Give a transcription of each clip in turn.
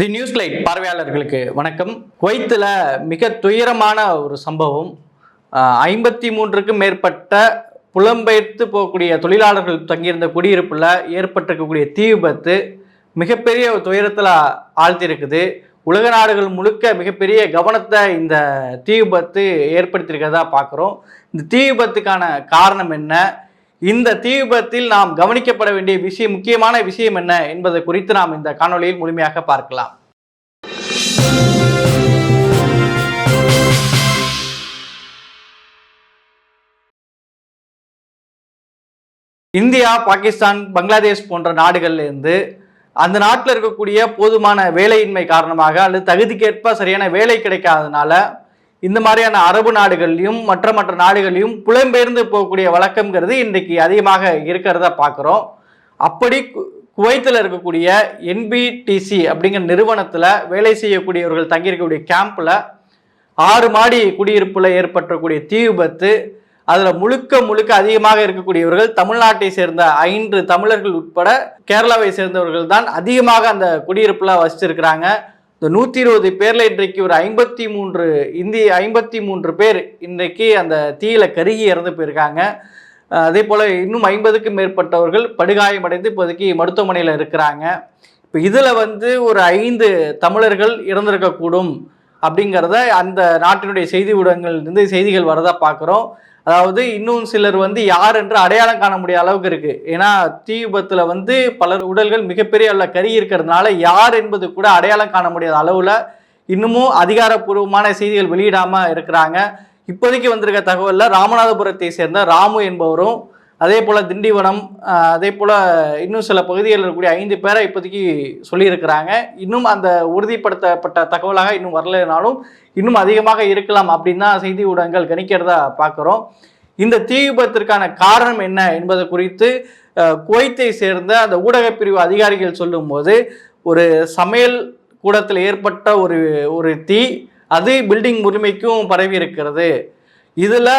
தி news light பார்வையாளர்களுக்கு வணக்கம். குவைத்தில் மிக துயரமான ஒரு சம்பவம். ஐம்பத்தி மூன்றுக்கும் மேற்பட்ட புலம்பெயர்த்து போகக்கூடிய தொழிலாளர்கள் தங்கியிருந்த குடியிருப்பில் ஏற்பட்டிருக்கக்கூடிய தீ விபத்து மிகப்பெரிய துயரத்தில் ஆழ்த்தியிருக்குது உலக நாடுகள் முழுக்க மிகப்பெரிய கவனத்தை இந்த தீ விபத்து ஏற்படுத்தியிருக்கிறதா பார்க்குறோம். இந்த தீ விபத்துக்கான காரணம் என்ன? இந்த தீ விபத்தில் நாம் கவனிக்கப்பட வேண்டிய விஷயம் முக்கியமான விஷயம் என்ன என்பது குறித்து நாம் இந்த காணொலியில் முழுமையாக பார்க்கலாம். இந்தியா பாகிஸ்தான் பங்களாதேஷ் போன்ற நாடுகள்லேருந்து அந்த நாட்டில் இருக்கக்கூடிய போதுமான வேலையின்மை காரணமாக அல்லது தகுதிக்கேற்ப சரியான வேலை கிடைக்காதனால இந்த மாதிரியான அரபு நாடுகள்லையும் மற்ற மற்ற நாடுகள்லையும் புலம்பெயர்ந்து போகக்கூடிய வழக்கம்ங்கிறது இன்றைக்கு அதிகமாக இருக்கிறத பார்க்குறோம். அப்படி கு- குவைத்தில் இருக்கக்கூடிய என்பிடிசி அப்படிங்கிற நிறுவனத்தில் வேலை செய்யக்கூடியவர்கள் தங்கியிருக்கக்கூடிய கேம்பில் ஆறு மாடி குடியிருப்பில் ஏற்பட்டக்கூடிய தீ விபத்து அதில் முழுக்க முழுக்க அதிகமாக இருக்கக்கூடியவர்கள் தமிழ்நாட்டை சேர்ந்த ஐந்து தமிழர்கள் உட்பட கேரளாவை சேர்ந்தவர்கள் தான் அதிகமாக அந்த குடியிருப்பில் வசிச்சிருக்கிறாங்க. இந்த நூற்றி இருபது பேரில் இன்றைக்கு ஒரு ஐம்பத்தி மூன்று இந்திய ஐம்பத்தி மூன்று பேர் இன்றைக்கு அந்த தீயில் கருகி இறந்து போயிருக்காங்க. அதே போல் இன்னும் ஐம்பதுக்கும் மேற்பட்டவர்கள் படுகாயமடைந்து இப்போதைக்கு மருத்துவமனையில் இருக்கிறாங்க. இப்போ இதில் வந்து ஒரு ஐந்து தமிழர்கள் இறந்திருக்கக்கூடும் அப்படிங்கிறத அந்த நாட்டினுடைய செய்தி ஊடகங்கள்லேருந்து செய்திகள் வரதா பார்க்குறோம் அதாவது இன்னும் சிலர் வந்து யார் என்று அடையாளம் காண முடியாத அளவுக்கு இருக்கு. ஏன்னா தீ விபத்துல வந்து பலர் உடல்கள் மிகப்பெரிய அளவில் கறி இருக்கிறதுனால யார் என்பது கூட அடையாளம் காண முடியாத அளவுல இன்னமும் அதிகாரப்பூர்வமான செய்திகள் வெளியிடாம இருக்கிறாங்க. இப்போதைக்கு வந்திருக்க தகவலில் ராமநாதபுரத்தை சேர்ந்த ராமு என்பவரும் அதே போல் திண்டிவனம் அதே போல் இன்னும் சில பகுதிகளில் இருக்கக்கூடிய ஐந்து பேரை இப்போதைக்கு சொல்லியிருக்கிறாங்க. இன்னும் அந்த உறுதிப்படுத்தப்பட்ட தகவலாக இன்னும் வரலைனாலும் இன்னும் அதிகமாக இருக்கலாம் அப்படின்னு தான் செய்தி ஊடகங்கள் கணிக்கிறதா பார்க்குறோம். இந்த தீ விபத்திற்கான காரணம் என்ன என்பது குறித்து குவைத்தை சேர்ந்த அந்த ஊடகப் பிரிவு அதிகாரிகள் சொல்லும்போது ஒரு சமையல் கூடத்தில் ஏற்பட்ட ஒரு ஒரு தீ அது பில்டிங் உரிமைக்கும் பரவி இருக்கிறது. இதில்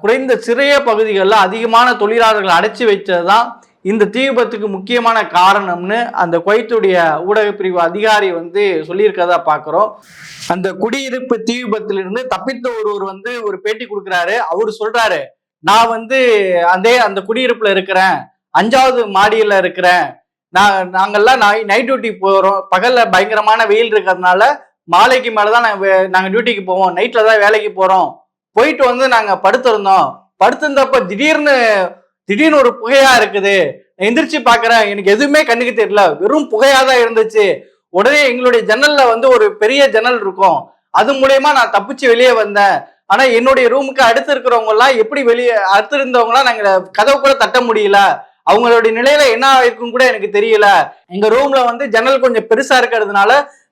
குறைந்த சிறிய பகுதிகளில் அதிகமான தொழிலாளர்கள் அடைச்சி வைத்தது தான் இந்த தீ விபத்துக்கு முக்கியமான காரணம்னு அந்த குவைத்துடைய ஊடகப்பிரிவு அதிகாரி வந்து சொல்லியிருக்கிறதா பார்க்குறோம் அந்த குடியிருப்பு தீ விபத்திலிருந்து தப்பித்த ஒருவர் வந்து ஒரு பேட்டி கொடுக்குறாரு. அவர் சொல்றாரு நான் வந்து அதே அந்த குடியிருப்புல இருக்கிறேன். அஞ்சாவது மாடியில் இருக்கிறேன். நான் நாங்கெல்லாம் நைட் டியூட்டி போகிறோம் பகலில் பயங்கரமான வெயில் இருக்கிறதுனால மாலைக்கு மேலே தான் நாங்கள் நாங்கள் டியூட்டிக்கு போவோம். நைட்டில் தான் வேலைக்கு போகிறோம் போயிட்டு வந்து நாங்கள் படுத்திருந்தோம். படுத்திருந்தப்ப திடீர்னு திடீர்னு ஒரு புகையா இருக்குது. நான் எந்திரிச்சு பாக்குறேன் எனக்கு எதுவுமே கண்ணுக்கு தெரியல. வெறும் புகையா தான் இருந்துச்சு. உடனே எங்களுடைய ஜன்னல்ல வந்து ஒரு பெரிய ஜன்னல் இருக்கும். அது மூலயமா நான் தப்பிச்சு வெளியே வந்தேன். ஆனா என்னுடைய ரூமுக்கு அடுத்து இருக்கிறவங்க எல்லாம் எப்படி வெளியே அடுத்து இருந்தவங்க எல்லாம் நாங்க கதவு கூட தட்ட முடியல. அவங்களுடைய நிலையில என்ன ஆயிருக்கும் கூட எனக்கு தெரியல. எங்க ரூம்ல வந்து ஜன்னல் கொஞ்சம் பெருசா இருக்கிறதுனால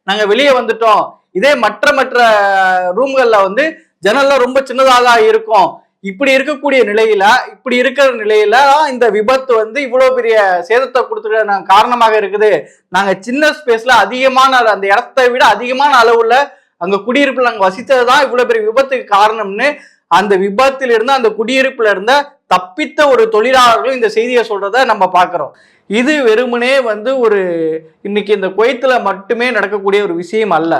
நாங்க வெளியே வந்துட்டோம். இதே மற்ற மற்ற ரூம்கள்ல வந்து ஜன்னல்லாம் ரொம்ப சின்னதாக தான் இருக்கும். இப்படி இருக்கக்கூடிய நிலையில இப்படி இருக்கிற நிலையில இந்த விபத்து வந்து இவ்வளவு பெரிய சேதத்தை கொடுத்துருக்க நாங்க காரணமாக இருக்குது. நாங்க சின்ன ஸ்பேஸ்ல அதிகமான அந்த இடத்தை விட அதிகமான அளவுல அங்க குடியிருப்புல நாங்க வசித்தது தான் இவ்வளவு பெரிய விபத்துக்கு காரணம்னு அந்த விபத்தில் இருந்து அந்த குடியிருப்புல இருந்த தப்பித்த ஒரு தொழிலாளர்களும் இந்த செய்தியை சொல்றத நம்ம பார்க்குறோம். இது வெறுமனே வந்து ஒரு இன்னைக்கு இந்த குவைத்துல மட்டுமே நடக்கக்கூடிய ஒரு விஷயம் அல்ல.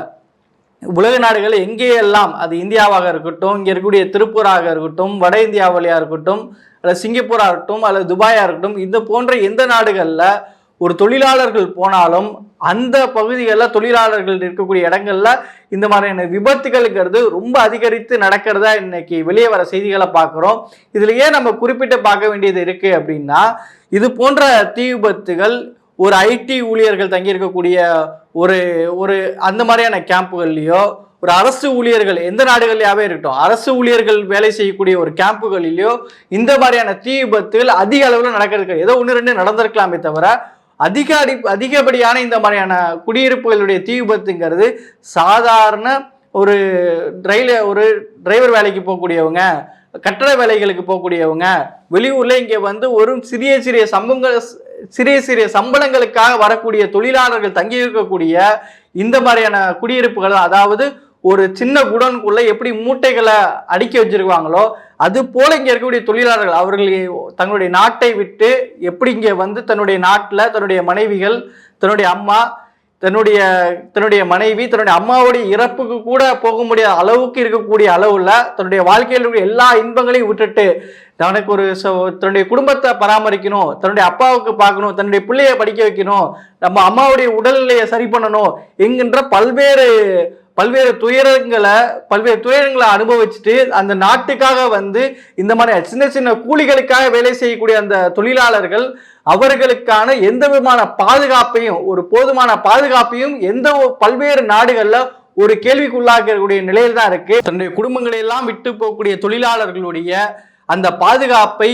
உலக நாடுகள் எங்கேயெல்லாம் அது இந்தியாவாக இருக்கட்டும் இங்கே இருக்கக்கூடிய திருப்பூராக இருக்கட்டும் வட இந்தியாவிலையாக இருக்கட்டும் அல்லது சிங்கப்பூராக இருக்கட்டும் அல்லது துபாயாக இருக்கட்டும் இது போன்ற எந்த நாடுகளில் ஒரு தொழிலாளர்கள் போனாலும் அந்த பகுதிகளில் தொழிலாளர்கள் இருக்கக்கூடிய இடங்கள்ல இந்த மாதிரியான விபத்துகளுங்கிறது ரொம்ப அதிகரித்து நடக்கிறதா இன்னைக்கு வெளியே வர செய்திகளை பார்க்குறோம். இதுல ஏன் நம்ம குறிப்பிட்டு பார்க்க வேண்டியது இருக்கு அப்படின்னா இது போன்ற தீ விபத்துகள் ஒரு ஐடி ஊழியர்கள் தங்கியிருக்கக்கூடிய ஒரு ஒரு அந்த மாதிரியான கேம்புகள்லையோ ஒரு அரசு ஊழியர்கள் எந்த நாடுகள்லையாவே இருக்கட்டும் அரசு ஊழியர்கள் வேலை செய்யக்கூடிய ஒரு கேம்புகளிலேயோ இந்த மாதிரியான தீ விபத்துகள் அதிக அளவில் நடக்கிறதுக்கு ஏதோ ஒன்று ரெண்டு நடந்திருக்கலாமே தவிர அதிக அடி அதிகப்படியான இந்த மாதிரியான குடியிருப்புகளுடைய தீ விபத்துங்கிறது சாதாரண ஒரு ரயில் ஒரு டிரைவர் வேலைக்கு போகக்கூடியவங்க கட்டட வேலைகளுக்கு போகக்கூடியவங்க வெளியூரில் இங்கே வந்து ஒரு சிறிய சிறிய சம்பவங்கள் சிறிய சிறிய சம்பளங்களுக்காக வரக்கூடிய தொழிலாளர்கள் தங்கி இருக்கக்கூடிய இந்த மாதிரியான குடியிருப்புகள் அதாவது ஒரு சின்ன குடோனுக்குள்ள எப்படி மூட்டைகளை அடுக்கி வச்சிருக்காங்களோ அது போல இங்கே இருக்கக்கூடிய தொழிலாளர்கள் அவர்கள் தங்களுடைய நாட்டை விட்டு எப்படி இங்கே வந்து தன்னுடைய நாட்டில் தன்னுடைய மனைவிகள் தன்னுடைய அம்மா தன்னுடைய தன்னுடைய மனைவி தன்னுடைய அம்மாவுடைய இறப்புக்கு கூட போக முடியாத அளவுக்கு இருக்கக்கூடிய அளவில் தன்னுடைய வாழ்க்கையில் எல்லா இன்பங்களையும் விட்டுட்டு தனக்கு ஒரு தன்னுடைய குடும்பத்தை பராமரிக்கணும் தன்னுடைய அப்பாவுக்கு பார்க்கணும் தன்னுடைய பிள்ளைய படிக்க வைக்கணும் நம்ம அம்மாவுடைய உடல்நிலையை சரி பண்ணணும் என்கின்ற பல்வேறு பல்வேறு துயரங்களை பல்வேறு துயரங்களை அனுபவிச்சுட்டு அந்த நாட்டுக்காக வந்து இந்த மாதிரி சின்ன சின்ன கூலிகளுக்காக வேலை செய்யக்கூடிய அந்த தொழிலாளர்கள் அவர்களுக்கான எந்த விதமான பாதுகாப்பையும் ஒரு போதுமான பாதுகாப்பையும் எந்த ஒரு பல்வேறு நாடுகளில் ஒரு கேள்விக்குள்ளாக்கக்கூடிய நிலையில் தான் இருக்கு. தன்னுடைய குடும்பங்களை எல்லாம் விட்டு போகக்கூடிய தொழிலாளர்களுடைய அந்த பாதுகாப்பை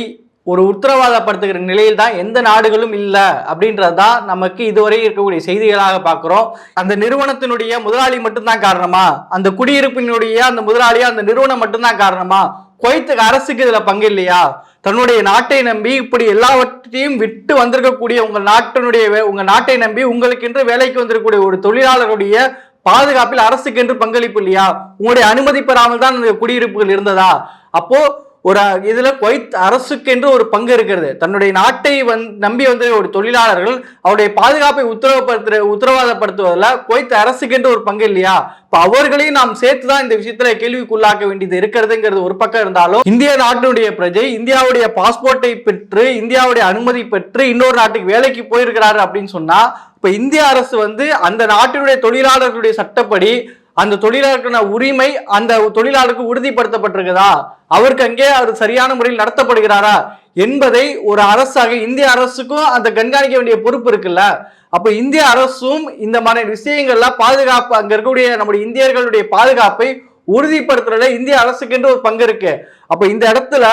ஒரு உத்தரவாதப்படுத்துகிற நிலையில் தான் எந்த நாடுகளும் இல்லை அப்படின்றது தான் நமக்கு இதுவரை இருக்கக்கூடிய செய்திகளாக பார்க்குறோம். அந்த நிறுவனத்தினுடைய முதலாளி மட்டும்தான் காரணமா? அந்த குடியிருப்பினுடைய அந்த முதலாளியா அந்த நிறுவனம் மட்டும்தான் காரணமா? குவைத்துக்கு அரசுக்கு இதில் பங்கு இல்லையா? தன்னுடைய நாட்டை நம்பி இப்படி எல்லாவற்றையும் விட்டு வந்திருக்கக்கூடிய உங்கள் நாட்டினுடைய வே- நாட்டை நம்பி உங்களுக்கென்று வேலைக்கு வந்திருக்கக்கூடிய ஒரு தொழிலாளருடைய பாதுகாப்பில் அரசுக்கென்று பங்களிப்பு இல்லையா? உங்களுடைய அனுமதி பெறாமல் தான் அந்த குடியிருப்புகள் இருந்ததா? அப்போ ஒரு இதுல குவைத் அரசுக்கென்று ஒரு பங்கு இருக்கிறது. தன்னுடைய நாட்டை வந் நம்பி வந்த ஒரு தொழிலாளர்கள் அவருடைய பாதுகாப்பை உத்தரவுப்படுத்துற உத்தரவாதப்படுத்துவதில் குவைத் அரசுக்கென்று ஒரு பங்கு இல்லையா? இப்போ அவர்களையும் நாம் சேர்த்து தான் இந்த விஷயத்துல கேள்விக்குள்ளாக்க வேண்டியது இருக்கிறதுங்கிறது ஒரு பக்கம் இருந்தாலும் இந்திய நாட்டினுடைய பிரஜை இந்தியாவுடைய பாஸ்போர்ட்டை பெற்று இந்தியாவுடைய அனுமதி பெற்று இன்னொரு நாட்டுக்கு வேலைக்கு போயிருக்கிறாரு அப்படின்னு சொன்னா இப்போ இந்திய அரசு வந்து அந்த நாட்டினுடைய தொழிலாளர்களுடைய சட்டப்படி அந்த தொழிலாளருக்கான உரிமை அந்த தொழிலாளருக்கு உறுதிப்படுத்தப்பட்டிருக்குதா? அவருக்கு அங்கே அவர் சரியான முறையில் நடத்தப்படுகிறாரா? என்பதை ஒரு அரசாக இந்திய அரசுக்கும் அந்த கண்காணிக்க வேண்டிய பொறுப்பு இருக்குல்ல? அப்ப இந்திய அரசும் இந்த மாதிரி விஷயங்கள்ல பாதுகாப்பு அங்க இருக்கக்கூடிய நம்முடைய இந்தியர்களுடைய பாதுகாப்பை உறுதிப்படுத்துறதுல இந்திய அரசுக்கென்று ஒரு பங்கு இருக்கு. அப்ப இந்த இடத்துல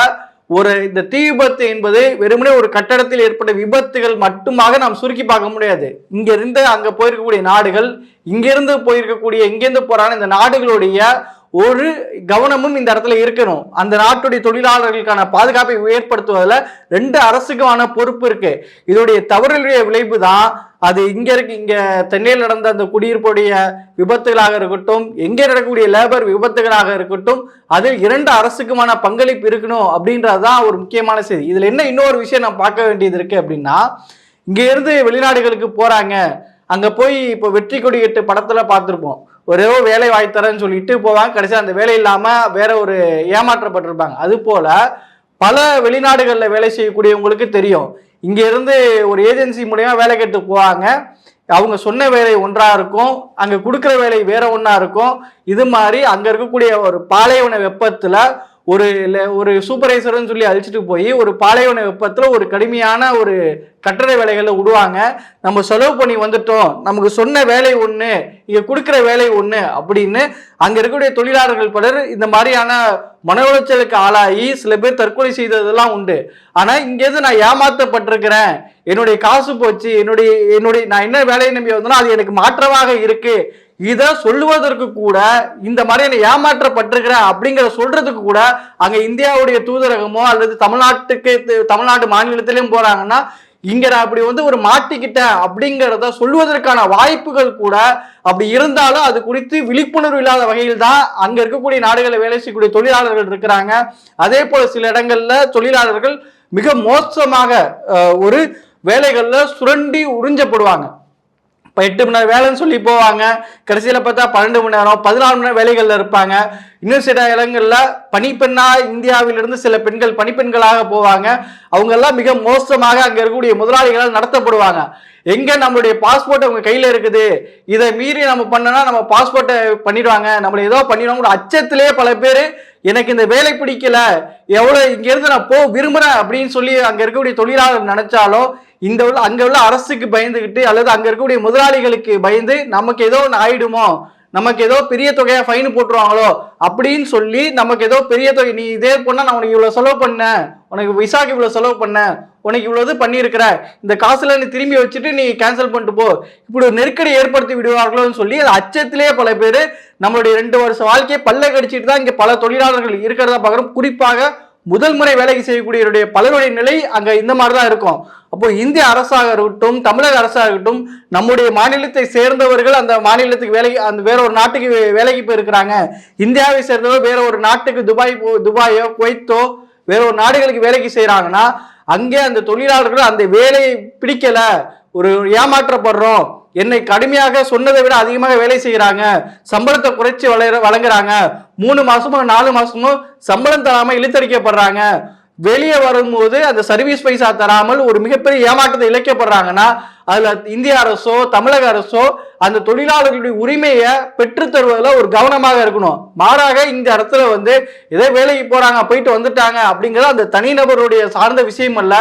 ஒரு இந்த தீ விபத்து என்பது வெறுமனே ஒரு கட்டடத்தில் ஏற்பட்ட விபத்துகள் மட்டுமாக நாம் சுருக்கி பார்க்க முடியாது. இங்கிருந்து அங்கே அங்க போயிருக்கக்கூடிய நாடுகள் இங்கிருந்து போயிருக்கக்கூடிய இங்கிருந்து போறான இந்த நாடுகளுடைய ஒரு கவனமும் இந்த இடத்துல இருக்கணும். அந்த நாட்டுடைய தொழிலாளர்களுக்கான பாதுகாப்பை ஏற்படுத்துவதில் ரெண்டு அரசுக்குமான பொறுப்பு இருக்கு. இதோடைய தவறுடைய விளைவு தான் அது இங்கே இருக்கு இங்கே சென்னையில் நடந்த அந்த குடியிருப்புடைய விபத்துகளாக இருக்கட்டும் எங்கே நடக்கக்கூடிய லேபர் விபத்துகளாக இருக்கட்டும் அதில் இரண்டு அரசுக்குமான பங்களிப்பு இருக்கணும் அப்படின்றது தான் ஒரு முக்கியமான செய்தி. இதில் என்ன இன்னொரு விஷயம் நான் பார்க்க வேண்டியது இருக்கு அப்படின்னா இங்கேருந்து வெளிநாடுகளுக்கு போகிறாங்க அங்கே போய் இப்போ வெற்றி கொடி எட்டு படத்தில் பார்த்துருப்போம். ஒரே ஒரு வேலை வாய்ப்பு தரேன்னு சொல்லிட்டு போவாங்க. கடைசியாக அந்த வேலை இல்லாமல் வேற ஒரு ஏமாற்றப்பட்டிருப்பாங்க. அது போல பல வெளிநாடுகளில் வேலை செய்யக்கூடியவங்களுக்கு தெரியும். இங்கேருந்து ஒரு ஏஜென்சி மூலயமா வேலை கேட்டு போவாங்க. அவங்க சொன்ன வேலை ஒன்றாக இருக்கும். அங்கே கொடுக்குற வேலை வேற ஒன்றா இருக்கும். இது மாதிரி அங்கே இருக்கக்கூடிய ஒரு பாலைவன வெப்பத்தில் ஒரு ஒரு சூப்பர்வைசர்னு சொல்லி அழிச்சிட்டு போய் ஒரு பாலைவன வெப்பத்தில் ஒரு கடுமையான ஒரு கட்டட வேலைகளை விடுவாங்க நம்ம செலவு பண்ணி வந்துட்டோம். நமக்கு சொன்ன வேலை ஒன்று இங்கே கொடுக்குற வேலை ஒன்று அப்படின்னு அங்கே இருக்கக்கூடிய தொழிலாளர்கள் பலர் இந்த மாதிரியான மன உளைச்சலுக்கு ஆளாகி சில பேர் தற்கொலை செய்ததெல்லாம் உண்டு. ஆனால் இங்கேருந்து நான் ஏமாற்றப்பட்டிருக்கிறேன் என்னுடைய காசு போச்சு. என்னுடைய என்னுடைய நான் என்ன வேலையை நம்பி வந்தேனோ அது எனக்கு மாற்றமாக இருக்குது இதை சொல்லுவதற்கு கூட இந்த மாதிரி ஏமாற்றப்பட்டிருக்கிறேன் அப்படிங்கிற சொல்றதுக்கு கூட அங்க இந்தியாவுடைய தூதரகமோ அல்லது தமிழ்நாட்டுக்கு தமிழ்நாட்டு மாநிலத்திலையும் போறாங்கன்னா இங்க நான் அப்படி வந்து ஒரு மாட்டிக்கிட்டேன் அப்படிங்கிறத சொல்லுவதற்கான வாய்ப்புகள் கூட அப்படி இருந்தாலும் அது குறித்து விழிப்புணர்வு இல்லாத வகையில் தான் அங்க இருக்கக்கூடிய நாடுகளில் வேலை செய்யக்கூடிய தொழிலாளர்கள் இருக்கிறாங்க. அதே போல சில இடங்கள்ல தொழிலாளர்கள் மிக மோசமாக ஒரு வேலைகள்ல சுரண்டி உறிஞ்சப்படுவாங்க. இப்போ எட்டு மணி நேரம் வேலைன்னு சொல்லி போவாங்க. கடைசியில் பார்த்தா பன்னெண்டு மணி நேரம் பதினாலு மணி நேரம் வேலைகளில் இருப்பாங்க. இன்னும் சில இடங்களில் பணிப்பெண்ணா இந்தியாவிலிருந்து சில பெண்கள் பணிப்பெண்களாக போவாங்க. அவங்கெல்லாம் மிக மோசமாக அங்கே இருக்கக்கூடிய முதலாளிகளால் நடத்தப்படுவாங்க. எங்கே நம்மளுடைய பாஸ்போர்ட் அவங்க கையில் இருக்குது? இதை மீறி நம்ம பண்ணனா நம்ம பாஸ்போர்ட்டை பண்ணிடுவாங்க. நம்மளை ஏதோ பண்ணிடுவாங்க அச்சத்திலே பல பேர் எனக்கு இந்த வேலை பிடிக்கல. எவ்வளோ இங்கேருந்து நான் போ விரும்புகிறேன் அப்படின்னு சொல்லி அங்கே இருக்கக்கூடிய தொழிலாளர் நினைச்சாலும் இந்த உள்ள அங்க உள்ள அரசுக்கு பயந்துகிட்டு அல்லது அங்க இருக்கக்கூடிய முதலாளிகளுக்கு பயந்து நமக்கு ஏதோ ஒன்று ஆயிடுமோ? நமக்கு ஏதோ பெரிய தொகையா ஃபைன் போட்டுருவாங்களோ? அப்படின்னு சொல்லி நமக்கு ஏதோ பெரிய தொகை நீ இதே பண்ணா நான் உனக்கு இவ்வளவு செலவு பண்ண. உனக்கு விசாக்கு இவ்வளவு செலவு பண்ண. உனக்கு இவ்வளவு பண்ணியிருக்கிற. இந்த காசுல நீ திரும்பி வச்சுட்டு நீ கேன்சல் பண்ணிட்டு போ. இப்படி ஒரு நெருக்கடி ஏற்படுத்தி விடுவார்களோன்னு சொல்லி அது அச்சத்திலேயே பல பேர் நம்மளுடைய ரெண்டு வருஷம் வாழ்க்கையை பல்ல கடிச்சிட்டு தான் இங்க பல தொழிலாளர்கள் இருக்கிறதா பார்க்குறோம். குறிப்பாக முதல் முறை வேலைக்கு செய்யக்கூடியவருடைய பலருடைய நிலை அங்கே இந்த மாதிரி தான் இருக்கும். அப்போ இந்திய அரசாக இருக்கட்டும் தமிழக அரசாக இருக்கட்டும் நம்முடைய மாநிலத்தை சேர்ந்தவர்கள் அந்த மாநிலத்துக்கு வேலைக்கு அந்த வேற ஒரு நாட்டுக்கு வே- வேலைக்கு போயிருக்கிறாங்க. இந்தியாவை சேர்ந்தவர் வேற ஒரு நாட்டுக்கு துபாய் போ துபாயோ குவைத்தோ வேற ஒரு நாடுகளுக்கு வேலைக்கு செய்கிறாங்கன்னா அங்கே அந்த தொழிலாளர்கள் அந்த வேலையை பிடிக்கலை. ஒரு ஏமாற்றப்படுறோம். என்னை கடுமையாக சொன்னதை விட அதிகமாக வேலை செய்கிறாங்க. சம்பளத்தை குறைச்சி வளர வழங்குறாங்க. மூணு மாசமோ நாலு மாசமோ சம்பளம் தராமல் இழுத்தடிக்கப்படுறாங்க. வெளியே வரும்போது அந்த சர்வீஸ் பைசா தராமல் ஒரு மிகப்பெரிய ஏமாற்றத்தை இழைக்கப்படுறாங்கன்னா அதுல இந்திய அரசோ தமிழக அரசோ அந்த தொழிலாளர்களுடைய உரிமையை பெற்றுத்தருவதில் ஒரு கவனமாக இருக்கணும். மாறாக இந்த இடத்துல வந்து ஏதோ வேலைக்கு போறாங்க போயிட்டு வந்துட்டாங்க அப்படிங்கிறது அந்த தனிநபருடைய சார்ந்த விஷயம் அல்ல.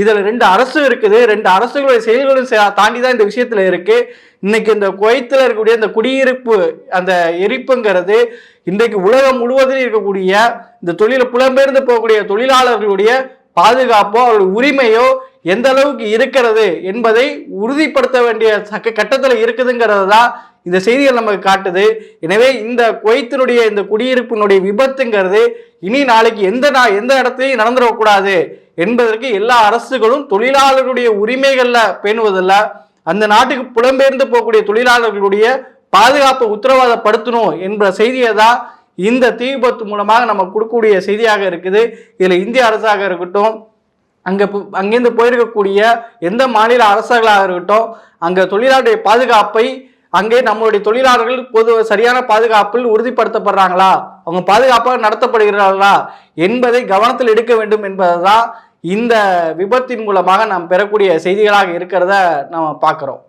இதில் ரெண்டு அரசும் இருக்குது. ரெண்டு அரசுகளுடைய செயல்களும் தாண்டி தான் இந்த விஷயத்தில் இருக்கு. இன்னைக்கு இந்த குவைத்தில் இருக்கக்கூடிய இந்த குடியிருப்பு அந்த எரிப்புங்கிறது இன்றைக்கு உலகம் முழுவதிலும் இருக்கக்கூடிய இந்த தொழில புலம்பெயர்ந்து போகக்கூடிய தொழிலாளர்களுடைய பாதுகாப்போ அவருடைய உரிமையோ எந்த அளவுக்கு இருக்கிறது என்பதை உறுதிப்படுத்த வேண்டிய சக்க கட்டத்தில் இருக்குதுங்கிறது தான் இந்த செய்திகள் நமக்கு காட்டுது. எனவே இந்த குவைத்தினுடைய இந்த குடியிருப்பினுடைய விபத்துங்கிறது இனி நாளைக்கு எந்த நா எந்த இடத்துலையும் நடந்துடக்கூடாது. என்பதற்கு எல்லா அரசுகளும் தொழிலாளர்களுடைய உரிமைகள்ல பேணுவதில்ல. அந்த நாட்டுக்கு புலம்பெயர்ந்து போகக்கூடிய தொழிலாளர்களுடைய பாதுகாப்பை உத்தரவாதப்படுத்தணும் என்ற செய்தியை தான் இந்த தீ விபத்து மூலமாக நம்ம கொடுக்கக்கூடிய செய்தியாக இருக்குது. இதில் இந்திய அரசாக இருக்கட்டும் அங்கே அங்கேருந்து போயிருக்கக்கூடிய எந்த மாநில அரசுகளாக இருக்கட்டும் அங்கே தொழிலாளருடைய பாதுகாப்பை அங்கே நம்மளுடைய தொழிலாளர்கள் பொது சரியான பாதுகாப்பில் உறுதிப்படுத்தப்படுறாங்களா? அவங்க பாதுகாப்பாக நடத்தப்படுகிறார்களா? என்பதை கவனத்தில் எடுக்க வேண்டும் என்பதுதான் இந்த விபத்தின் மூலமாக நாம் பெறக்கூடிய செய்திகளாக இருக்கிறத நாம் பார்க்குறோம்.